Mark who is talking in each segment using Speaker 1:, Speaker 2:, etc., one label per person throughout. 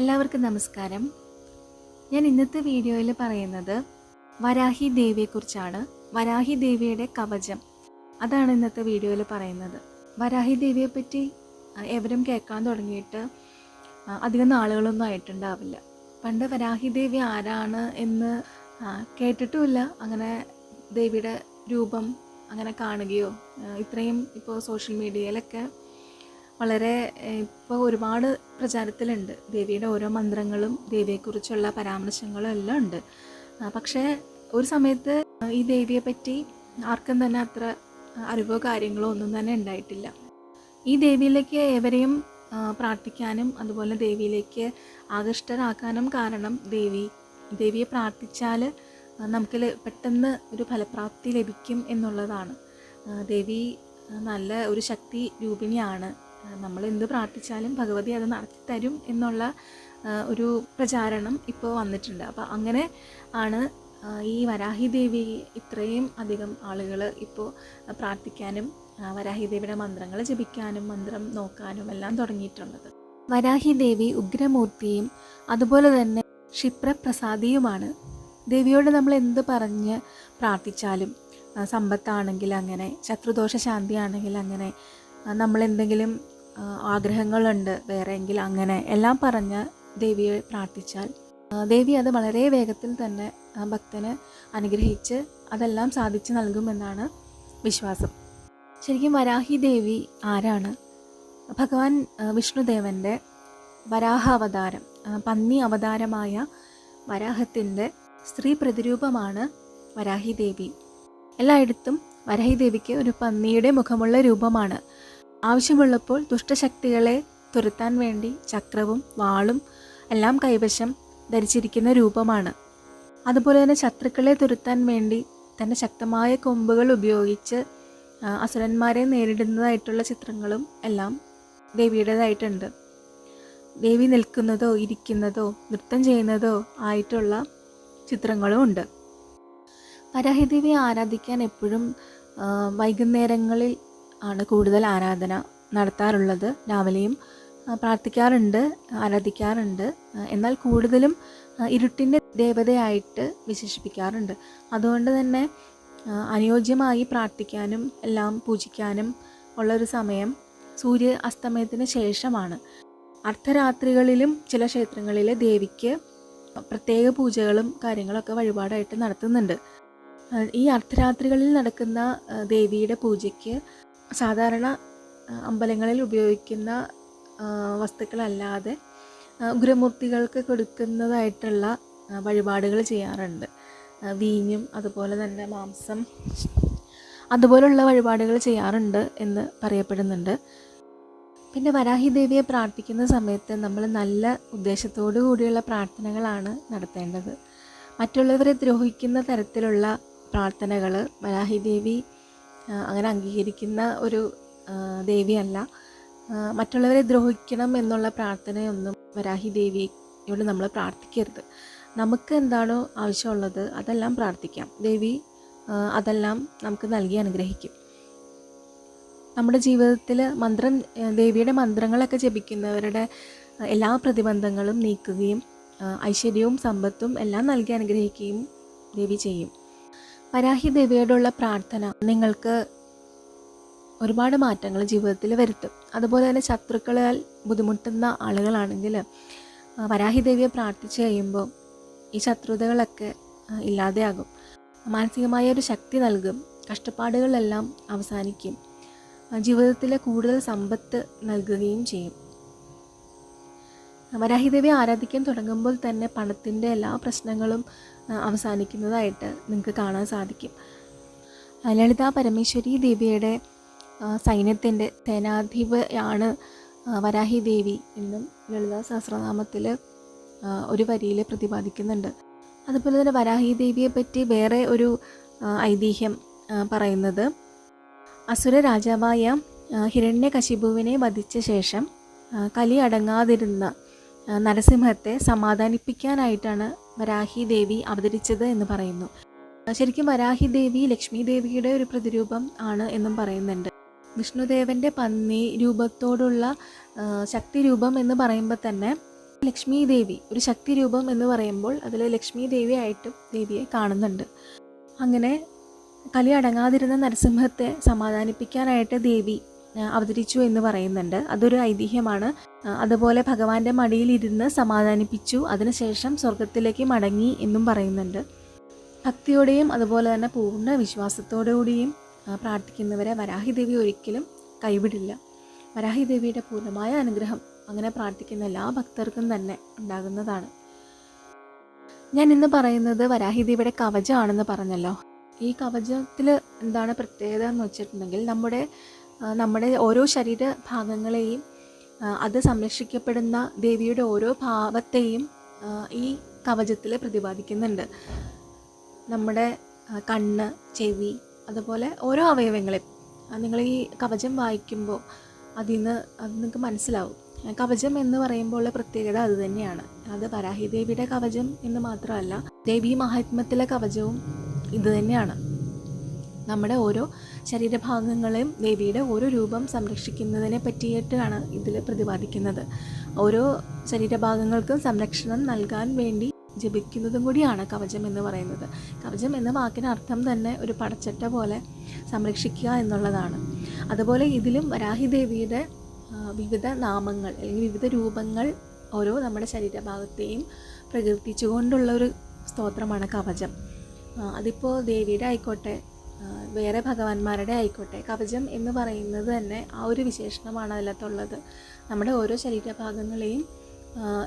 Speaker 1: എല്ലാവർക്കും നമസ്കാരം. ഞാൻ ഇന്നത്തെ വീഡിയോയിൽ പറയുന്നത് വരാഹി ദേവിയെക്കുറിച്ചാണ് വരാഹി ദേവിയുടെ കവചം. അതാണ് ഇന്നത്തെ വീഡിയോയിൽ പറയുന്നത്. വരാഹി ദേവിയെപ്പറ്റി എവരും കേൾക്കാൻ തുടങ്ങിയിട്ട് അധികം നാളുകളൊന്നും ആയിട്ടുണ്ടാവില്ല. പണ്ട് വരാഹി ദേവി ആരാണ് എന്ന് കേട്ടിട്ടുമില്ല. അങ്ങനെ ദേവിയുടെ രൂപം അങ്ങനെ കാണുകയോ ഇത്രയും ഇപ്പോൾ സോഷ്യൽ മീഡിയയിലൊക്കെ വളരെ ഇപ്പോൾ ഒരുപാട് പ്രചാരത്തിലുണ്ട്. ദേവിയുടെ ഓരോ മന്ത്രങ്ങളും ദേവിയെക്കുറിച്ചുള്ള പരാമർശങ്ങളും എല്ലാം ഉണ്ട്. പക്ഷേ ഒരു സമയത്ത് ഈ ദേവിയെ പറ്റി ആർക്കും തന്നെ അത്ര അറിവോ കാര്യങ്ങളോ ഒന്നും തന്നെ ഉണ്ടായിട്ടില്ല. ഈ ദേവിയിലേക്ക് ഏവരെയും ആ, പ്രാർത്ഥിക്കാനും അതുപോലെ ദേവിയിലേക്ക് ആകൃഷ്ടരാക്കാനും കാരണം ദേവി ദേവിയെ പ്രാർത്ഥിച്ചാൽ നമുക്ക് പെട്ടെന്ന് ഒരു ഫലപ്രാപ്തി ലഭിക്കും എന്നുള്ളതാണ്. ദേവി നല്ല ഒരു ശക്തി രൂപിണിയാണ്. നമ്മൾ എന്ത് പ്രാർത്ഥിച്ചാലും ഭഗവതി അത് നടത്തി തരും എന്നുള്ള ഒരു പ്രചാരണം ഇപ്പോൾ വന്നിട്ടുണ്ട്. അപ്പോൾ അങ്ങനെ ആണ് ഈ വരാഹി ദേവി ഇത്രയും അധികം ആളുകൾ ഇപ്പോൾ പ്രാർത്ഥിക്കാനും വരാഹി ദേവിയുടെ മന്ത്രങ്ങൾ ജപിക്കാനും മന്ത്രം നോക്കാനും എല്ലാം തുടങ്ങിയിട്ടുള്ളത്. വരാഹി ദേവി ഉഗ്രമൂർത്തിയും അതുപോലെ തന്നെ ക്ഷിപ്രപ്രസാദിയുമാണ്. ദേവിയോട് നമ്മൾ എന്ത് പറഞ്ഞ് പ്രാർത്ഥിച്ചാലും സമ്പത്താണെങ്കിൽ അങ്ങനെ ശത്രുദോഷ ശാന്തി ആണെങ്കിൽ അങ്ങനെ നമ്മൾ എന്തെങ്കിലും ആഗ്രഹങ്ങളുണ്ട്. വേറെ എങ്കിൽ അങ്ങനെ. എല്ലാം പറഞ്ഞ് ദേവിയെ പ്രാർത്ഥിച്ചാൽ ദേവി അത് വളരെ വേഗത്തിൽ തന്നെ ഭക്തന് അനുഗ്രഹിച്ച് അതെല്ലാം സാധിച്ചു നൽകുമെന്നാണ് വിശ്വാസം. ശരിക്കും വരാഹി ദേവി ആരാണ്? ഭഗവാൻ വിഷ്ണുദേവന്റെ വരാഹ അവതാരം പന്നി അവതാരമായ വരാഹത്തിന്റെ സ്ത്രീ പ്രതിരൂപമാണ് വരാഹി ദേവി. എല്ലായിടത്തും വരാഹി ദേവിക്ക് ഒരു പന്നിയുടെ മുഖമുള്ള രൂപമാണ്. ആവശ്യമുള്ളപ്പോൾ ദുഷ്ടശക്തികളെ തുരത്താൻ വേണ്ടി ചക്രവും വാളും എല്ലാം കൈവശം ധരിച്ചിരിക്കുന്ന രൂപമാണ്. അതുപോലെ തന്നെ ശത്രുക്കളെ തുരത്താൻ വേണ്ടി തന്റെ ശക്തമായ കൊമ്പുകൾ ഉപയോഗിച്ച് അസുരന്മാരെ നേരിടുന്നതായിട്ടുള്ള ചിത്രങ്ങളും എല്ലാം ദേവിയുടേതായിട്ടുണ്ട്. ദേവി നിൽക്കുന്നതോ ഇരിക്കുന്നതോ നൃത്തം ചെയ്യുന്നതോ ആയിട്ടുള്ള ചിത്രങ്ങളും ഉണ്ട്. വരാഹിദേവിയെ ആരാധിക്കാൻ എപ്പോഴും വൈകുന്നേരങ്ങളിൽ ആണ് കൂടുതൽ ആരാധന നടത്താറുള്ളത്. രാവിലെയും പ്രാർത്ഥിക്കാറുണ്ട് ആരാധിക്കാറുണ്ട്. എന്നാൽ കൂടുതലും ഇരുട്ടിന്റെ ദേവതയായിട്ട് വിശേഷിപ്പിക്കാറുണ്ട്. അതുകൊണ്ട് തന്നെ അനുയോജ്യമായി പ്രാർത്ഥിക്കാനും എല്ലാം പൂജിക്കാനും ഉള്ളൊരു സമയം സൂര്യ അസ്തമയത്തിന് ശേഷമാണ്. അർദ്ധരാത്രികളിലും ചില ക്ഷേത്രങ്ങളിൽ ദേവിക്ക് പ്രത്യേക പൂജകളും കാര്യങ്ങളൊക്കെ വഴിപാടായിട്ട് നടത്തുന്നുണ്ട്. ഈ അർദ്ധരാത്രികളിൽ നടക്കുന്ന ദേവിയുടെ പൂജയ്ക്ക് സാധാരണ അമ്പലങ്ങളിൽ ഉപയോഗിക്കുന്ന വസ്തുക്കളല്ലാതെ ഗുരുമൂർത്തികൾക്ക് കൊടുക്കുന്നതായിട്ടുള്ള വഴിപാടുകൾ ചെയ്യാറുണ്ട്. വീഞ്ഞും അതുപോലെ തന്നെ മാംസം അതുപോലുള്ള വഴിപാടുകൾ ചെയ്യാറുണ്ട് എന്ന് പറയപ്പെടുന്നുണ്ട്. പിന്നെ വരാഹി ദേവിയെ പ്രാർത്ഥിക്കുന്ന സമയത്ത് നമ്മൾ നല്ല ഉദ്ദേശത്തോടു കൂടിയുള്ള പ്രാർത്ഥനകളാണ് നടത്തേണ്ടത്. മറ്റുള്ളവരെ ദ്രോഹിക്കുന്ന തരത്തിലുള്ള പ്രാർത്ഥനകൾ വരാഹി ദേവി അങ്ങനെ അംഗീകരിക്കുന്ന ഒരു ദേവിയല്ല. മറ്റുള്ളവരെ ദ്രോഹിക്കണം എന്നുള്ള പ്രാർത്ഥനയൊന്നും വരാഹി ദേവിയോട് നമ്മൾ പ്രാർത്ഥിക്കരുത്. നമുക്ക് എന്താണോ ആവശ്യമുള്ളത് അതെല്ലാം പ്രാർത്ഥിക്കാം. ദേവി അതെല്ലാം നമുക്ക് നൽകി അനുഗ്രഹിക്കും. നമ്മുടെ ജീവിതത്തിൽ മന്ത്രം ദേവിയുടെ മന്ത്രങ്ങളൊക്കെ ജപിക്കുന്നവരുടെ എല്ലാ പ്രതിബന്ധങ്ങളും നീക്കുകയും ഐശ്വര്യവും സമ്പത്തും എല്ലാം നൽകി അനുഗ്രഹിക്കുകയും ദേവി ചെയ്യും. വരാഹി ദേവിയോടുള്ള പ്രാർത്ഥന നിങ്ങൾക്ക് ഒരുപാട് മാറ്റങ്ങൾ ജീവിതത്തിൽ വരുത്തും. അതുപോലെ തന്നെ ശത്രുക്കളാൽ ബുദ്ധിമുട്ടുന്ന ആളുകളാണെങ്കിൽ വരാഹി ദേവിയെ പ്രാർത്ഥിച്ചു കഴിയുമ്പോൾ ഈ ശത്രുതകളൊക്കെ ഇല്ലാതെയാകും. മാനസികമായ ഒരു ശക്തി നൽകും. കഷ്ടപ്പാടുകളെല്ലാം അവസാനിക്കും. ജീവിതത്തിൽ കൂടുതൽ സമ്പത്ത് നൽകുകയും ചെയ്യും. വരാഹിദേവിയെ ആരാധിക്കാൻ തുടങ്ങുമ്പോൾ തന്നെ പണത്തിന്റെ എല്ലാ പ്രശ്നങ്ങളും അവസാനിക്കുന്നതായിട്ട് നിങ്ങൾക്ക് കാണാൻ സാധിക്കും. ലളിത പരമേശ്വരി ദേവിയുടെ സൈന്യത്തിന്റെ സേനാധിപയാണ് വരാഹി ദേവി എന്നും ലളിതാ സഹസ്രനാമത്തിൽ ഒരു വരിയിൽ പ്രതിപാദിക്കുന്നുണ്ട്. അതുപോലെ തന്നെ വരാഹി ദേവിയെ പറ്റി വേറെ ഒരു ഐതിഹ്യം പറയുന്നത് അസുര രാജാവായ ഹിരണ്യകശിപുവിനെ വധിച്ച ശേഷം കലി അടങ്ങാതിരുന്ന നരസിംഹത്തെ സമാധാനിപ്പിക്കാനായിട്ടാണ് വരാഹി ദേവി അവതരിച്ചത് എന്ന് പറയുന്നു. ശരിക്കും വരാഹി ദേവി ലക്ഷ്മി ദേവിയുടെ ഒരു പ്രതിരൂപം ആണ് എന്നും പറയുന്നുണ്ട്. വിഷ്ണുദേവന്റെ പന്നി രൂപത്തോടുള്ള ശക്തി രൂപം എന്ന് പറയുമ്പോൾ തന്നെ ലക്ഷ്മി ദേവി ഒരു ശക്തി രൂപം എന്ന് പറയുമ്പോൾ അതിൽ ലക്ഷ്മി ദേവിയായിട്ടും ദേവിയെ കാണുന്നുണ്ട്. അങ്ങനെ കലി അടങ്ങാതിരുന്ന നരസിംഹത്തെ സമാധാനിപ്പിക്കാനായിട്ട് ദേവി അവതരിച്ചു എന്ന് പറയുന്നുണ്ട്. അതൊരു ഐതിഹ്യമാണ്. അതുപോലെ ഭഗവാന്റെ മടിയിലിരുന്ന് സമാധാനിപ്പിച്ചു. അതിനുശേഷം സ്വർഗത്തിലേക്ക് മടങ്ങി എന്നും പറയുന്നുണ്ട്. ഭക്തിയോടെയും അതുപോലെ തന്നെ പൂർണ വിശ്വാസത്തോടുകൂടിയും പ്രാർത്ഥിക്കുന്നവരെ വരാഹിദേവി ഒരിക്കലും കൈവിടില്ല. വരാഹിദേവിയുടെ പൂർണമായ അനുഗ്രഹം അങ്ങനെ പ്രാർത്ഥിക്കുന്ന എല്ലാ ഭക്തർക്കും തന്നെ ഉണ്ടാകുന്നതാണ്. ഞാൻ ഇന്ന് പറയുന്നത് വരാഹിദേവിയുടെ കവചമാണെന്ന് പറഞ്ഞല്ലോ. ഈ കവചത്തിൽ എന്താണ് പ്രത്യേകത എന്ന് വെച്ചിട്ടുണ്ടെങ്കിൽ നമ്മുടെ നമ്മുടെ ഓരോ ശരീര ഭാഗങ്ങളെയും അത് സംരക്ഷിക്കപ്പെടുന്ന ദേവിയുടെ ഓരോ ഭാവത്തെയും ഈ കവചത്തിൽ പ്രതിപാദിക്കുന്നുണ്ട്. നമ്മുടെ കണ്ണ് ചെവി അതുപോലെ ഓരോ അവയവങ്ങളെ നിങ്ങൾ ഈ കവചം വായിക്കുമ്പോൾ അതിൽ നിന്ന് അത് നിങ്ങൾക്ക് മനസ്സിലാവും. കവചം എന്ന് പറയുമ്പോൾ പ്രത്യേകത അത് തന്നെയാണ്. അത് വരാഹി ദേവിയുടെ കവചം എന്ന് മാത്രമല്ല ദേവി മഹാത്മ്യത്തിലെ കവചവും ഇത് തന്നെയാണ്. നമ്മുടെ ഓരോ ശരീരഭാഗങ്ങളെയും ദേവിയുടെ ഓരോ രൂപം സംരക്ഷിക്കുന്നതിനെ പറ്റിയിട്ടാണ് ഇതിൽ പ്രതിപാദിക്കുന്നത്. ഓരോ ശരീരഭാഗങ്ങൾക്കും സംരക്ഷണം നൽകാൻ വേണ്ടി ജപിക്കുന്നതും കൂടിയാണ് കവചം എന്ന് പറയുന്നത്. കവചം എന്ന വാക്കിന് അർത്ഥം തന്നെ ഒരു പടച്ചട്ട പോലെ സംരക്ഷിക്കുക എന്നുള്ളതാണ്. അതുപോലെ ഇതിലും വരാഹി ദേവിയുടെ വിവിധ നാമങ്ങൾ അല്ലെങ്കിൽ വിവിധ രൂപങ്ങൾ ഓരോ നമ്മുടെ ശരീരഭാഗത്തെയും പ്രകീർത്തിച്ചുകൊണ്ടുള്ള ഒരു സ്തോത്രമാണ് കവചം. അതിപ്പോൾ ദേവിയുടെ ആയിക്കോട്ടെ വേറെ ഭഗവാന്മാരുടെ ആയിക്കോട്ടെ കവചം എന്ന് പറയുന്നത് തന്നെ ആ ഒരു വിശേഷണമാണ് അതിനകത്തുള്ളത് നമ്മുടെ ഓരോ ശരീരഭാഗങ്ങളെയും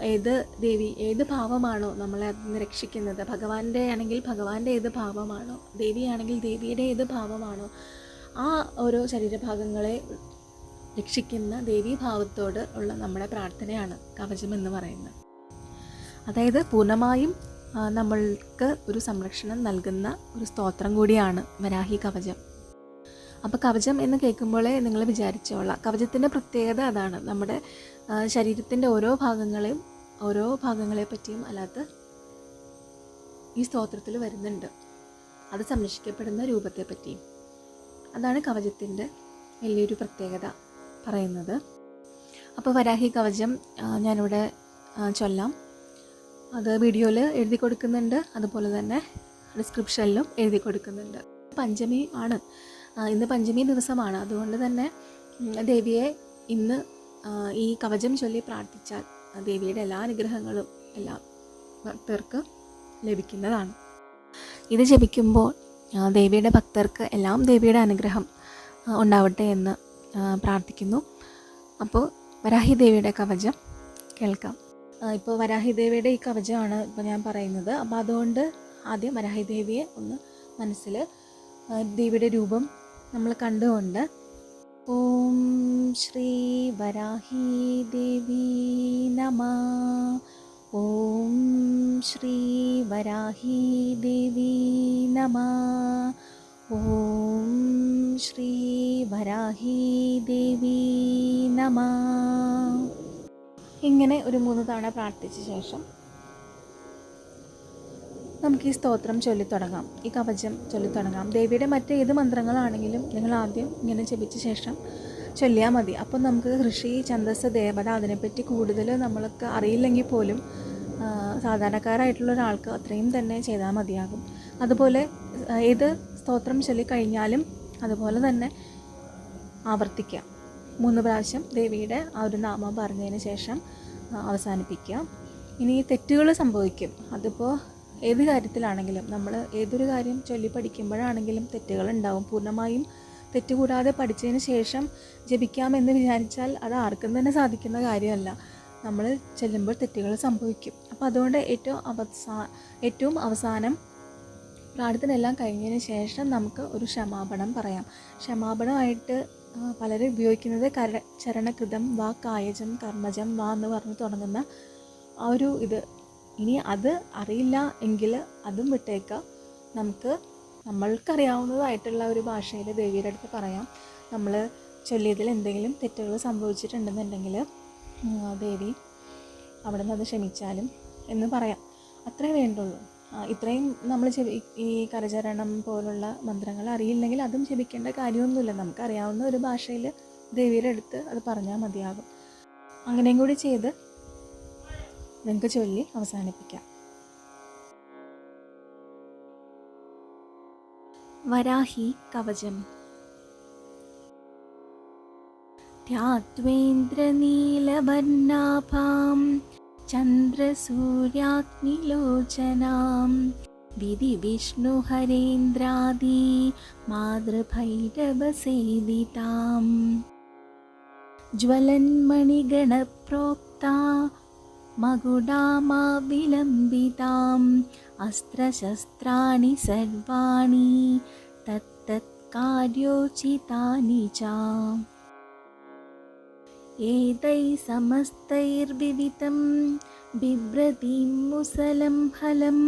Speaker 1: ഏത് ദേവി ഏത് ഭാവമാണോ നമ്മളെ അതിൽ നിന്ന് രക്ഷിക്കുന്നത് ഭഗവാന്റെ ആണെങ്കിൽ ഭഗവാന്റെ ഏത് ഭാവമാണോ? ദേവിയാണെങ്കിൽ ദേവിയുടെ ഏത് ഭാവമാണോ? ആ ഓരോ ശരീരഭാഗങ്ങളെ രക്ഷിക്കുന്ന ദേവീഭാവത്തോട് ഉള്ള നമ്മുടെ പ്രാർത്ഥനയാണ് കവചം എന്ന് പറയുന്നത്. അതായത് പൂർണമായും നമ്മൾക്ക് ഒരു സംരക്ഷണം നൽകുന്ന ഒരു സ്തോത്രം കൂടിയാണ് വരാഹി കവചം. അപ്പോൾ കവചം എന്ന് കേൾക്കുമ്പോഴേ നിങ്ങൾ വിചാരിച്ചോളാം. കവചത്തിന്റെ പ്രത്യേകത അതാണ്. നമ്മുടെ ശരീരത്തിന്റെ ഓരോ ഭാഗങ്ങളെയും ഓരോ ഭാഗങ്ങളെ പറ്റിയും അല്ലാത്ത ഈ സ്തോത്രത്തിൽ വരുന്നുണ്ട്. അത് സംരക്ഷിക്കപ്പെടുന്ന രൂപത്തെ പറ്റിയും. അതാണ് കവചത്തിന്റെ വലിയൊരു പ്രത്യേകത പറയുന്നത്. അപ്പോൾ വരാഹി കവചം ഞാനിവിടെ ചൊല്ലാം. അത് വീഡിയോയിൽ എഴുതി കൊടുക്കുന്നുണ്ട്. അതുപോലെ തന്നെ ഡിസ്ക്രിപ്ഷനിലും എഴുതി കൊടുക്കുന്നുണ്ട്. പഞ്ചമി ആണ്. ഇന്ന് പഞ്ചമി ദിവസമാണ്. അതുകൊണ്ട് തന്നെ ദേവിയെ ഇന്ന് ഈ കവചം ചൊല്ലി പ്രാർത്ഥിച്ചാൽ ദേവിയുടെ എല്ലാ അനുഗ്രഹങ്ങളും എല്ലാ ഭക്തർക്ക് ലഭിക്കുന്നതാണ്. ഇത് ജപിക്കുമ്പോൾ ദേവിയുടെ ഭക്തർക്ക് എല്ലാം ദേവിയുടെ അനുഗ്രഹം ഉണ്ടാവട്ടെ എന്ന് പ്രാർത്ഥിക്കുന്നു. അപ്പോൾ വരാഹി ദേവിയുടെ കവചം കേൾക്കാം. ഇപ്പോൾ വരാഹിദേവിയുടെ ഈ കവചമാണ് ഇപ്പോൾ ഞാൻ പറയുന്നത്. അപ്പോൾ അതുകൊണ്ട് ആദ്യം വരാഹിദേവിയെ ഒന്ന് മനസ്സിൽ ദേവിയുടെ രൂപം നമ്മൾ കണ്ടുകൊണ്ട് ഓം ശ്രീ വരാഹി ദേവി നമ. ഓം ശ്രീ വരാഹി ദേവി നമ. ഓം ശ്രീ വരാഹി ദേവി നമ. ഇങ്ങനെ ഒരു മൂന്ന് തവണ പ്രാർത്ഥിച്ച ശേഷം നമുക്ക് ഈ സ്തോത്രം ചൊല്ലിത്തുടങ്ങാം ഈ കവചം ചൊല്ലിത്തുടങ്ങാം ദേവിയുടെ മറ്റേത് മന്ത്രങ്ങളാണെങ്കിലും നിങ്ങൾ ആദ്യം ഇങ്ങനെ ജപിച്ച ശേഷം ചൊല്ലിയാൽ മതി. അപ്പം നമുക്ക് ഋഷി ഛന്ദസ് ദേവത അതിനെപ്പറ്റി കൂടുതൽ നമ്മൾക്ക് അറിയില്ലെങ്കിൽ പോലും സാധാരണക്കാരായിട്ടുള്ള ഒരാൾക്ക് അത്രയും തന്നെ ചെയ്താൽ മതിയാകും. അതുപോലെ ഏത് സ്തോത്രം ചൊല്ലിക്കഴിഞ്ഞാലും അതുപോലെ തന്നെ ആവർത്തിക്കാം. മൂന്ന് പ്രാവശ്യം ദേവിയുടെ ആ ഒരു നാമം പറഞ്ഞതിന് ശേഷം അവസാനിപ്പിക്കുക. ഇനി തെറ്റുകൾ സംഭവിക്കും. അതിപ്പോൾ ഏത് കാര്യത്തിലാണെങ്കിലും നമ്മൾ ഏതൊരു കാര്യം ചൊല്ലി പഠിക്കുമ്പോഴാണെങ്കിലും തെറ്റുകൾ ഉണ്ടാവും. പൂർണമായും തെറ്റുകൂടാതെ പഠിച്ചതിന് ശേഷം ജപിക്കാമെന്ന് വിചാരിച്ചാൽ അത് ആർക്കും തന്നെ സാധിക്കുന്ന കാര്യമല്ല. നമ്മൾ ചെല്ലുമ്പോൾ തെറ്റുകൾ സംഭവിക്കും. അപ്പോൾ അതുകൊണ്ട് ഏറ്റവും അവസാ ഏറ്റവും അവസാനം പ്രാർത്ഥന എല്ലാം കഴിഞ്ഞതിന് ശേഷം നമുക്ക് ഒരു ക്ഷമാപണം പറയാം. ക്ഷമാപണമായിട്ട് പലരും ഉപയോഗിക്കുന്നത് കര ചരണകൃതം വാ കായജം കർമ്മജം വാ എന്ന് പറഞ്ഞ് തുടങ്ങുന്ന ആ ഒരു ഇത്. ഇനി അത് അറിയില്ല എങ്കിൽ അതും വിട്ടേക്ക. നമുക്ക് നമ്മൾക്കറിയാവുന്നതായിട്ടുള്ള ഒരു ഭാഷയിൽ ദേവിയുടെ അടുത്ത് പറയാം. നമ്മൾ ചൊല്ലിയതിൽ എന്തെങ്കിലും തെറ്റുകൾ സംഭവിച്ചിട്ടുണ്ടെന്നുണ്ടെങ്കിൽ ദേവി അവിടെ നിന്ന് അത് ക്ഷമിച്ചാലും എന്ന് പറയാം. അത്രേ വേണ്ടുള്ളൂ. ഇത്രയും നമ്മൾ ചെവി ഈ കരചരണം പോലുള്ള മന്ത്രങ്ങൾ അറിയില്ലെങ്കിൽ അതും ജപിക്കേണ്ട കാര്യമൊന്നുമില്ല നമുക്കറിയാവുന്ന ഒരു ഭാഷയിൽ ദേവിയുടെ അടുത്ത് അത് പറഞ്ഞാൽ മതിയാകും അങ്ങനെയും കൂടി ചെയ്ത് നിങ്ങൾക്ക് ചൊല്ലി അവസാനിപ്പിക്കാം വരാഹി കവചം ध्यात्वेन्द्रनीलवर्णाभां चन्द्रसूर्याग्निलोचनां विधिविष्णुहरेन्द्रादि मातृभैरवसेविताम्। ज्वलन्मणिगणप्रोक्ता मकुडामा विलम्बिताम् अस्त्रशस्त्राणि सर्वाणि तत्तत्कार्योचितानि च एतैः समस्तैर्विवितं बिभ्रतीं मुसलं फलं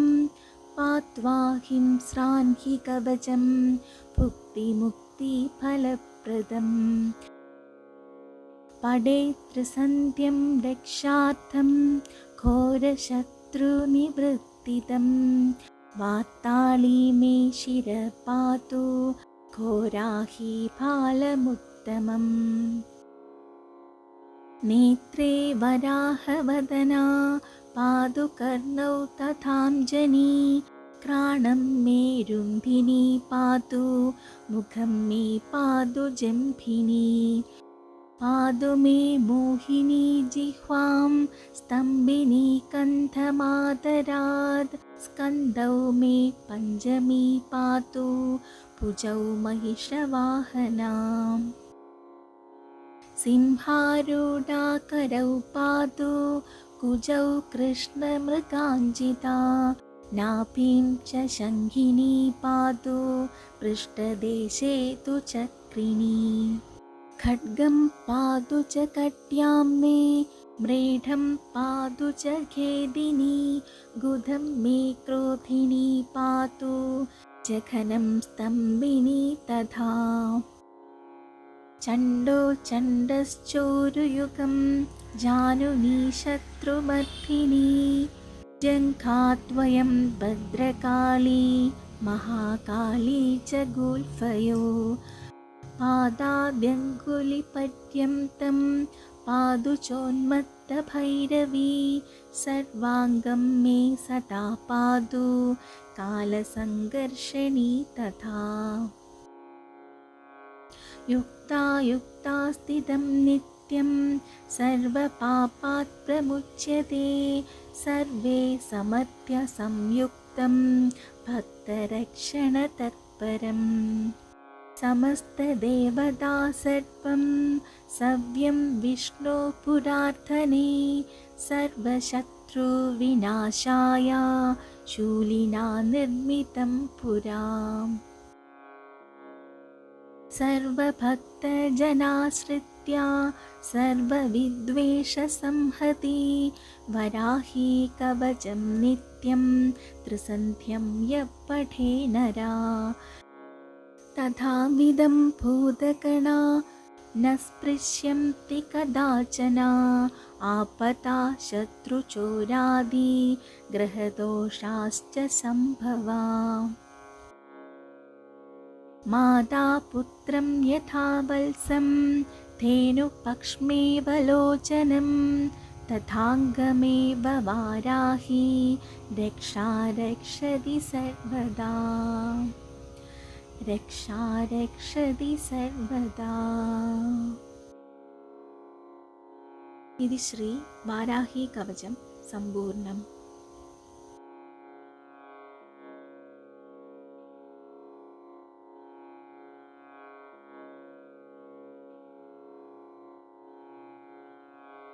Speaker 1: पात्वा हिंस्रान् हि कवचं भुक्तिमुक्तिफलप्रदम् पडेत्रिसन्ध्यं रक्षार्थं घोरशत्रुनिवृत्तितं वार्ताळी मे शिरपातु घोराहि फालमुत्तमम् नेत्रे वराहवदना पादुकर्णौ तथाञ्जनी क्राणं मे रुन्धिनी पातु मुखं मे पादु जम्भिनी। पादु मे मोहिनी जिह्वां स्तम्भिनी कन्ठमादरात् स्कन्दौ मे पञ्चमी पातु भुजौ महिषवाहनाम् सिंहारूढाकरौ पातु कुजौ कृष्णमृगाञ्जिता नाभीं च शङ्खिनी पातु पृष्ठदेशे तु चक्रिणी। खड्गं पातु च कट्यां मे म्रेढं पातु च खेदिनी गुधं मे क्रोधिनी पातु जघनं स्तम्भिनी तथा चण्डो चण्डश्चोरुयुगं जानुनी शत्रुमर्थिनी जङ्घाद्वयं भद्रकाली महाकाली च गुल्फयो। पादाद्यङ्गुलिपर्यन्तं पादुचोन्मत्तभैरवी। सर्वाङ्गं मे सदा पादु कालसङ्घर्षणी तथा युक्ता स्थितं नित्यं सर्वपापात् प्रमुच्यते सर्वे समर्थ्य संयुक्तं भक्तरक्षणतत्परम्। समस्तदेवता सर्वं सव्यं विष्णुपुरार्थने सर्वशत्रुविनाशाय शूलिना निर्मितं पुरा सर्वभक्तजनाश्रित्या सर्वविद्वेषसंहति वराही कवचं नित्यं त्रिसन्ध्यं यः पठे नरा। तथाविधं भूतगणा न स्पृश्यन्ति कदाचन आपता शत्रुचोरादि ग्रहदोषाश्च सम्भवा मादा पुत्रं यथा वल्सं धेनुपक्ष्मेवलोचनं तथाङ्गमेव वाराही रक्षा रक्षति सर्वदा। रक्षा रक्षति सर्वदा। इति श्री वाराही कवचं सम्पूर्णम्।